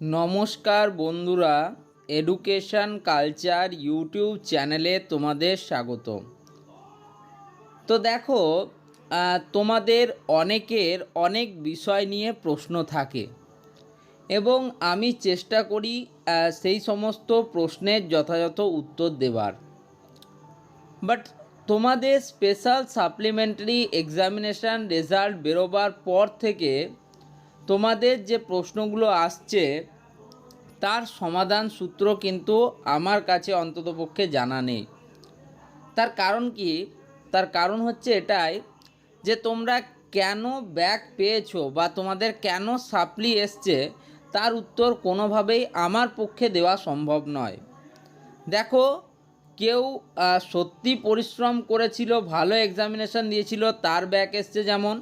নমস্কার বন্ধুরা education culture YouTube চ্যানেলে তোমাদের স্বাগত। তো দেখো তোমাদের অনেকের অনেক বিষয় নিয়ে প্রশ্ন থাকে এবং আমি চেষ্টা করি সেই সমস্ত প্রশ্নের যথাযথ উত্তর দেবার। বাট তোমাদের স্পেশাল সাপ্লিমেন্টারি এক্সামিনেশান রেজাল্ট বেরোবার পর থেকে তোমাদের যে প্রশ্নগুলো আসছে, তার সমাধান সূত্র কিন্তু আমার কাছে অন্ততপক্ষে জানা নেই। তার কারণ কি? তার কারণ হচ্ছে এটাই যে তোমরা কেন ব্যাক পেয়েছ বা তোমাদের কেন সাপ্লি এসছে, তার উত্তর কোনোভাবেই আমার পক্ষে দেওয়া সম্ভব নয়। দেখো, কেউ সত্যি পরিশ্রম করেছিল, ভালো এক্সামিনেশন দিয়েছিল, তার ব্যাক এসছে যেমন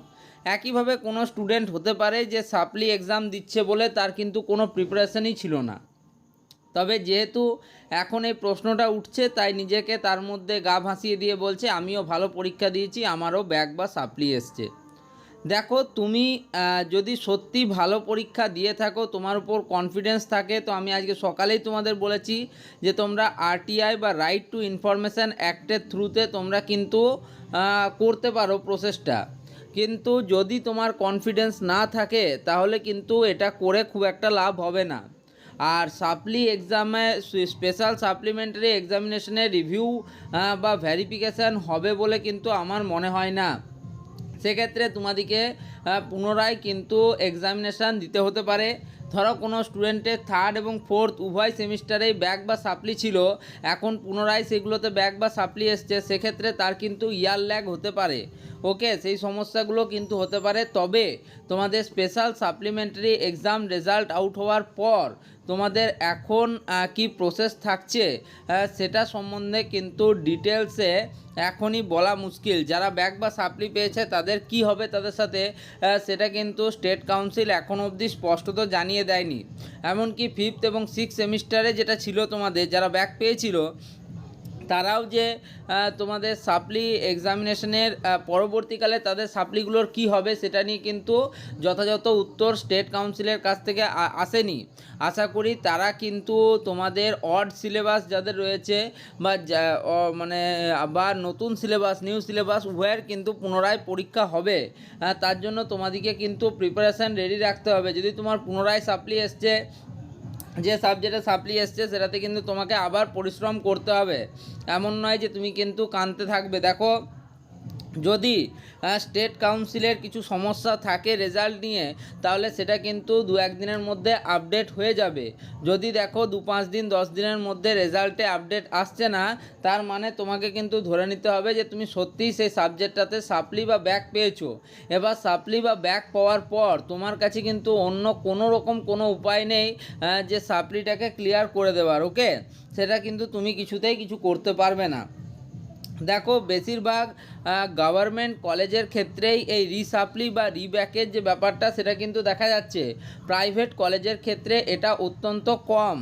একইভাবে কোনো স্টুডেন্ট হতে পারে যে সাপ্লি এক্সাম দিচ্ছে বলে তার কিন্তু কোনো প্রিপারেশনই ছিল না। তবে যেহেতু এখন এই প্রশ্নটা উঠছে, তাই নিজেকে তার মধ্যে গা ভাসিয়ে দিয়ে বলছে, আমিও ভালো পরীক্ষা দিয়েছি, আমারও ব্যাগ বা সাপ্লি এসছে। দেখো, তুমি যদি সত্যি ভালো পরীক্ষা দিয়ে থাকো, তোমার উপর কনফিডেন্স থাকে, তো আমি আজকে সকালেই তোমাদের বলেছি যে তোমরা আরটিআই বা রাইট টু ইনফরমেশান অ্যাক্টের থ্রুতে তোমরা কিন্তু করতে পারো প্রসেসটা কিন্তু যদি তোমার কনফিডেন্স না থাকে তাহলে কিন্তু এটা করে খুব একটা লাভ হবে না। আর সাপ্লি এক্সামে স্পেশাল সাপ্লিমেন্টারি এক্সামিনেশনে রিভিউ বা ভেরিফিকেশান হবে বলে কিন্তু আমার মনে হয় না। সেক্ষেত্রে তোমাদেরকে আহ, পুনরায় কিন্তু এক্সামিনেশান দিতে হতে পারে। ধরো কোনো স্টুডেন্টের থার্ড এবং ফোর্থ উভয় সেমিস্টারেই ব্যাক বা সাপ্লি ছিল, এখন পুনরায় সেগুলোতে ব্যাক বা সাপ্লি এসছে, সেক্ষেত্রে তার কিন্তু ইয়ার ল্যাগ হতে পারে। ওকে সেই সমস্যাগুলো কিন্তু হতে পারে। তবে তোমাদের special supplementary exam result out হওয়ার পর তোমাদের এখন কি প্রসেস থাকছে সেটা সম্বন্ধে কিন্তু ডিটেলসে এখনই বলা মুশকিল। যারা ব্যাক বা সাপ্লি পেয়েছে তাদের কি হবে তাদের সাথে সেটা কিন্তু স্টেট কাউন্সিল এখন অবধি স্পষ্টত জানিয়ে দেয়নি। এমনকি ফিফথ এবং সিক্স সেমিস্টারে যেটা ছিল তোমাদের, যারা ব্যাক পেয়েছিল তারাও যে তোমাদের সাপ্লি এক্সামিনেশনের পরবর্তীকালে তাদের সাপ্লিগুলোর কি হবে সেটা নিয়ে কিন্তু যথাযথ উত্তর স্টেট কাউন্সিলের কাছ থেকে আসেনি। আশা করি তারা কিন্তু তোমাদের অড সিলেবাস যাদের রয়েছে বা মানে বা নতুন সিলেবাস নিউ সিলেবাস উভয়ের কিন্তু পুনরায় পরীক্ষা হবে। তার জন্য তোমাদেরকে কিন্তু প্রিপারেশান রেডি রাখতে হবে। যদি তোমার পুনরায় সাপ্লি এসছে যে সাবজেক্টে সাপ্লি এসছে, সেটাতে কিন্তু তোমাকে আবার পরিশ্রম করতে হবে। এমন নয় যে তুমি কিন্তু কানতে থাকবে। দেখো যদি স্টেট কাউন্সিলের কিছু সমস্যা থাকে রেজাল্ট নিয়ে, তাহলে সেটা কিন্তু দু একদিনের মধ্যে আপডেট হয়ে যাবে। যদি দেখো দু পাঁচ দিন, দশ দিনের মধ্যে রেজাল্টে আপডেট আসছে না, তার মানে তোমাকে কিন্তু ধরে নিতে হবে যে তুমি সত্যিই সেই সাবজেক্টটাতে সাপ্লি বা ব্যাক পেয়েছ। এবার সাপ্লি বা ব্যাক পাওয়ার পর তোমার কাছে কিন্তু অন্য কোনো রকম কোনো উপায় নেই যে সাপ্লিটাকে ক্লিয়ার করে দেওয়ার ওকে সেটা কিন্তু তুমি কিছুতেই কিছু করতে পারবে না। দেখো, বেশিরভাগ গভর্নমেন্ট কলেজের ক্ষেত্রেই এই রিসাপ্লি বা রিব্যাকের যে ব্যাপারটা, সেটা কিন্তু দেখা যাচ্ছে। প্রাইভেট কলেজের ক্ষেত্রে এটা অত্যন্ত কম।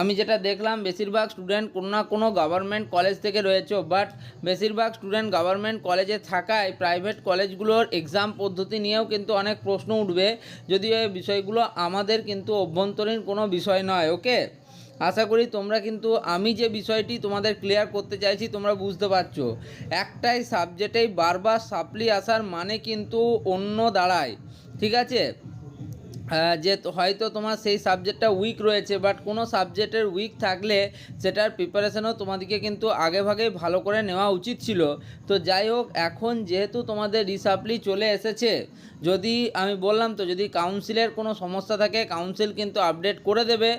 আমি যেটা দেখলাম, বেশিরভাগ স্টুডেন্ট কোনো না কোনো গভর্নমেন্ট কলেজ থেকে রয়েছে বাট বেশিরভাগ স্টুডেন্ট গভর্নমেন্ট কলেজে থাকায় প্রাইভেট কলেজগুলোর এক্সাম পদ্ধতি নিয়েও কিন্তু অনেক প্রশ্ন উঠবে। যদিও এই বিষয়গুলো আমাদের কিন্তু অভ্যন্তরীণ কোনো বিষয় নয় ওকে আশা করি তোমরা কিন্তু আমি যে বিষয়টি তোমাদের ক্লিয়ার করতে চাইছি, তোমরা বুঝতে পারছ। একটাই সাবজেক্টেই বারবার সাপ্লি আসার মানে কিন্তু অন্য দাঁড়ায়। ঠিক আছে? যে হয়তো তোমার সেই সাবজেক্টটা উইক রয়েছে বাট কোনো সাবজেক্টের উইক থাকলে সেটার প্রিপারেশনও তোমাদেরকে কিন্তু আগে ভাগেই ভালো করে নেওয়া উচিত ছিল। তো যাই হোক, এখন যেহেতু তোমাদের রিসাপ্লি চলে এসেছে, যদি আমি বললাম তো যদি কাউন্সিলের কোনো সমস্যা থাকে কাউন্সিল কিন্তু আপডেট করে দেবে।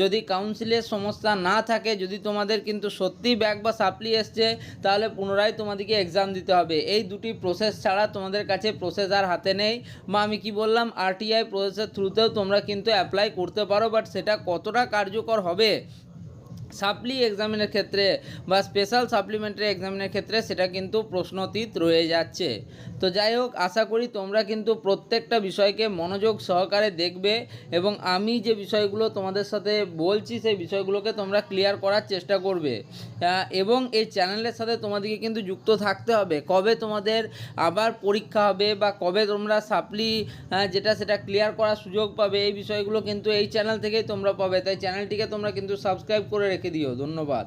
যদি কাউন্সিলের সমস্যা না থাকে, যদি তোমাদের কিন্তু সত্যি ব্যাক বা সাপ্লি এসছে, তাহলে পুনরায় তোমাদেরকে এক্সাম দিতে হবে। এই দুটি প্রসেস ছাড়া তোমাদের কাছে প্রসেস আর হাতে নেই। বা আমি কি বললাম আরটিআই প্রসেসের থ্রুতেও তোমরা কিন্তু অ্যাপ্লাই করতে পারো বাট সেটা কতটা কার্যকর হবে সাপ্লি এক্সামিনের ক্ষেত্রে বা স্পেশাল সাপ্লিমেন্টারি এক্সামিনের ক্ষেত্রে সেটা কিন্তু প্রশ্নতীত রয়ে যাচ্ছে। তো যাই হোক, আশা করি তোমরা কিন্তু প্রত্যেকটা বিষয়কে মনোযোগ সহকারে দেখবে এবং আমি যে বিষয়গুলো তোমাদের সাথে বলছি, সেই বিষয়গুলোকে তোমরা ক্লিয়ার করার চেষ্টা করবে। এবং এই চ্যানেলের সাথে তোমাদেরকে কিন্তু যুক্ত থাকতে হবে। কবে তোমাদের আবার পরীক্ষা হবে বা কবে তোমরা সাপ্লি যেটা সেটা ক্লিয়ার করার সুযোগ পাবে, এই বিষয়গুলো কিন্তু এই চ্যানেল থেকেই তোমরা পাবে। তাই চ্যানেলটিকে তোমরা কিন্তু সাবস্ক্রাইব করে রেখে দিও ধন্যবাদ